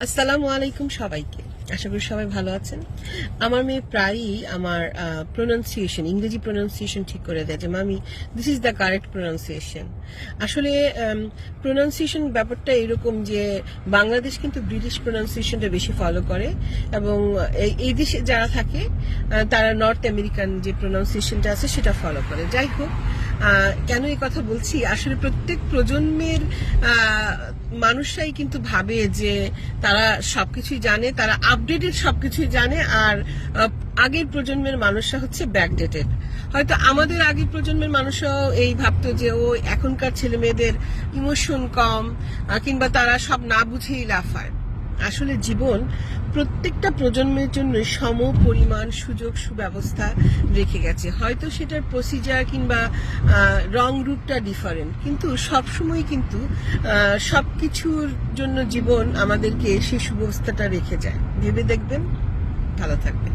আসসালামু আলাইকুম সবাইকে। আশা করি সবাই ভালো আছেন। আমার মেয়ে প্রায়ই আমার প্রোনাউন্সিয়েশন ইংরেজি প্রোনাউন্সিয়েশন ঠিক করে দেয় যে, মামি this is the correct pronunciation আসলে প্রোনাউন্সিয়েশন ব্যাপারটা এরকম যে, বাংলাদেশ কিন্তু ব্রিটিশ প্রোনাউন্সিয়েশনটা বেশি ফলো করে এবং এই- দেশে যারা থাকে তারা নর্থ আমেরিকান যে প্রোনাউন্সিয়েশনটা আছে, সেটা ফলো করে। যাই হোক কেন এই কথা বলছি? আসলে প্রত্যেক প্রজন্মের মানুষরাই কিন্তু ভাবে যে তারা সবকিছুই জানে, তারা আপডেটেড সবকিছুই জানে, আর আগের প্রজন্মের মানুষরা হচ্ছে ব্যাকডেটেড হয়তো আমাদের আগের প্রজন্মের মানুষরাও এই ভাবতো যে, ও এখনকার ছেলে মেয়েদের ইমোশন কম কিংবা তারা সব না বুঝেই লাফায়। আসলে জীবন প্রত্যেকটা প্রজন্মের জন্য সম পরিমাণ সুযোগ সুব্যবস্থা রেখে গেছে। হয়তো সেটার প্রসিজার কিংবা রং রূপটা ডিফারেন্ট কিন্তু সবসময় কিন্তু সব কিছুর জন্য জীবন আমাদেরকে সেই সুব্যবস্থাটা রেখে যায়। ভেবে দেখবেন, ভালো থাকবেন।